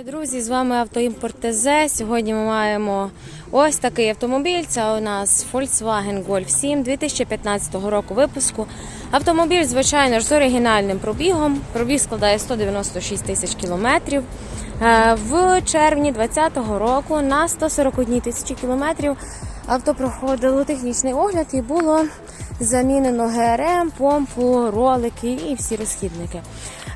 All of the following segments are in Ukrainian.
Вітаю, Друзі, з вами Автоімпорт ТЗ. Сьогодні ми маємо ось такий автомобіль. Це у нас Volkswagen Golf 7 2015 року випуску. Автомобіль, звичайно ж, з оригінальним пробігом. Пробіг складає 196 тисяч кілометрів. Е, В червні 2020 року на 141 тисячі кілометрів авто проходило технічний огляд і було замінено ГРМ, помпу, ролики і всі розхідники.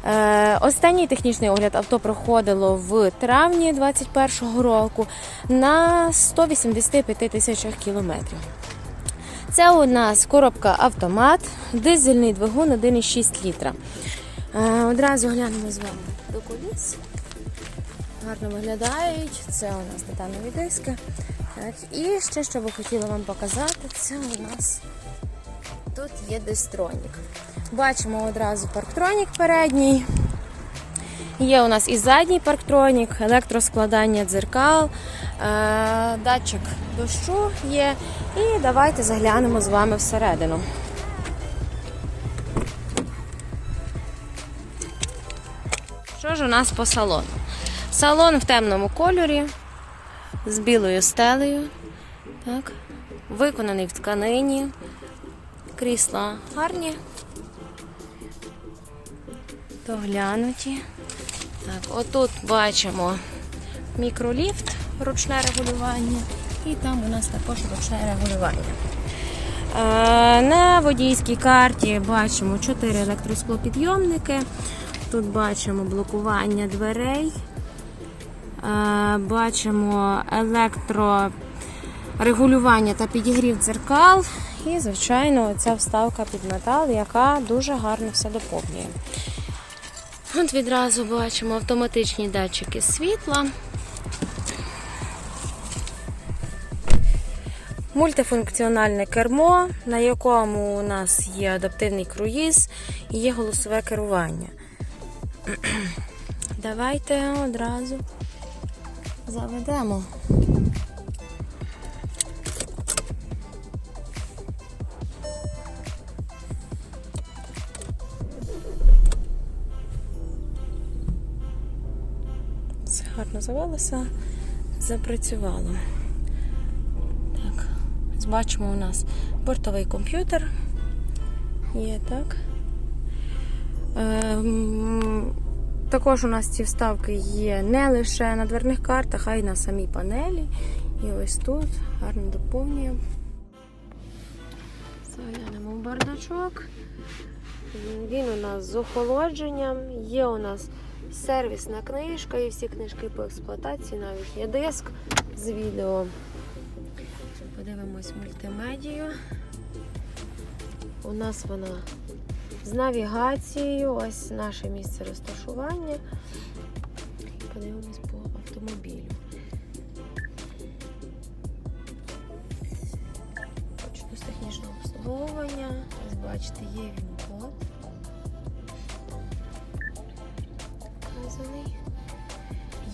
Е, Останній технічний огляд авто проходило в травні 2021 року на 185 тисячах кілометрів. Це у нас коробка автомат, дизельний двигун 1,6 літра. Е, Одразу глянемо з вами до коліс. Гарно виглядають. Це у нас титанові диски. Так, і ще що би хотіла вам показати, це у нас тут є дистронік. Бачимо одразу парктронік передній. Є у нас і задній парктронік, електроскладання дзеркал, е, датчик дощу є. І давайте заглянемо з вами всередину. Що ж у нас по салону? Салон в темному кольорі з білою стелею. Так. Виконаний в тканині. Крісла гарні. Доглянуті. Так, отут бачимо мікроліфт, ручне регулювання, і там у нас також ручне регулювання. Е, На водійській карті бачимо 4 електросклопідйомники. Тут бачимо блокування дверей. Е, Бачимо електрорегулювання та підігрів дзеркал. І, звичайно, ця вставка під метал, яка дуже гарно все доповнює. От відразу бачимо автоматичні датчики світла. Мультифункціональне кермо, на якому у нас є адаптивний круїз і є голосове керування. Давайте одразу заведемо. Все гарно завелося, запрацювало. Так, бачимо у нас бортовий комп'ютер. Є так. Ем, також у нас ці вставки є не лише на дверних картах, а й на самій панелі. І ось тут гарно доповнює. Заглянемо в бардачок. Він у нас з охолодженням. Є у нас сервісна книжка і всі книжки по експлуатації, навіть є диск з відео. Подивимось мультимедію. У нас вона з навігацією, ось наше місце розташування. Подивимось по автомобілю. Почну з технічного обслуговування. Ось бачите, є він код. Вказаний.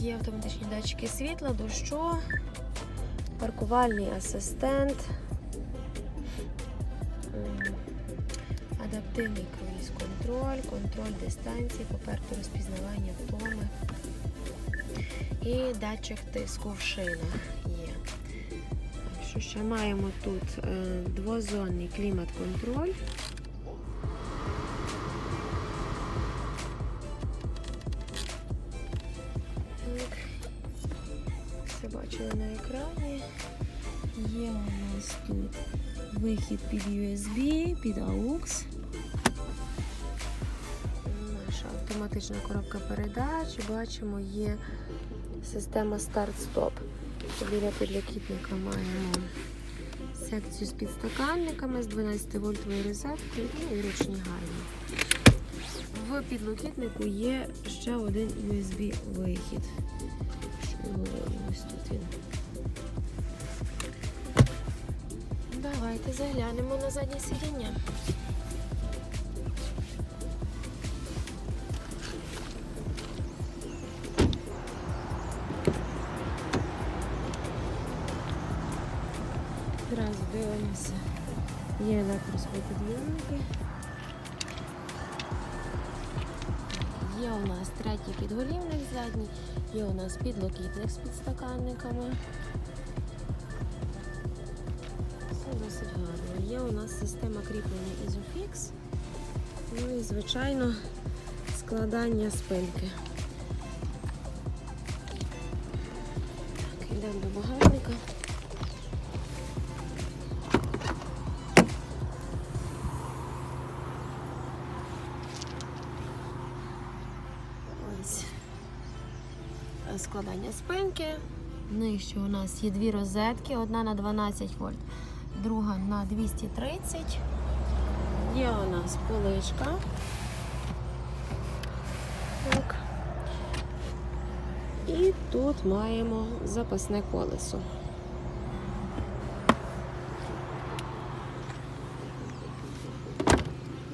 Є автоматичні датчики світла, дощу, паркувальний асистент. Адаптивний круїз контроль, дистанції, попереду розпізнавання втоми і датчик тиску в шинах є. Що ще маємо тут? Е, Двозонний клімат-контроль. Все бачили на екрані. Є у нас тут вихід під USB, під AUX. Автоматична коробка передач. Бачимо, є система старт-стоп. Біля підлокітника маємо секцію з підстаканниками з 12 вольтовою розеткою і ручні гальми. В підлокітнику є ще один USB вихід. Ось тут він. Давайте заглянемо на заднє сидіння. Дивимося. Є електросвітодіяльники. Є у нас третій підголівник задній, є у нас підлокітник з підстаканниками. Все досить гарно. Є у нас система кріплення Isofix. Ну і, звичайно, складання спинки. Так, йдемо до багажника. Складання спинки. Нижче у нас є дві розетки, одна на 12 вольт, друга на 230. Є у нас поличка. Так. І тут маємо запасне колесо.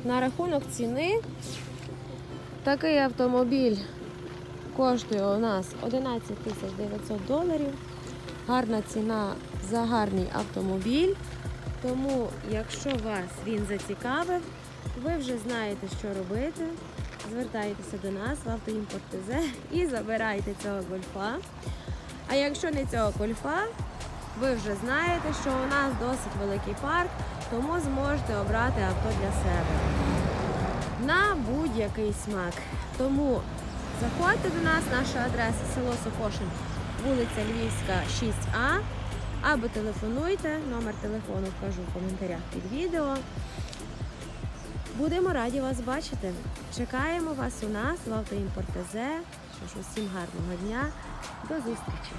На рахунок ціни такий автомобіль коштує у нас 11 тисяч 900 доларів. Гарна ціна за гарний автомобіль. Тому, якщо вас він зацікавив, ви вже знаєте, що робити. Звертайтеся до нас в автоімпорт ТЗ і забирайте цього гольфа. А якщо не цього гольфа, ви вже знаєте, що у нас досить великий парк, тому зможете обрати авто для себе на будь-який смак. Тому заходьте до нас, наша адреса село Сокошин, вулиця Львівська, 6А. Або телефонуйте, номер телефону вкажу в коментарях під відео. Будемо раді вас бачити. Чекаємо вас у нас в автоімпорт ТЗ. Усім гарного дня. До зустрічі!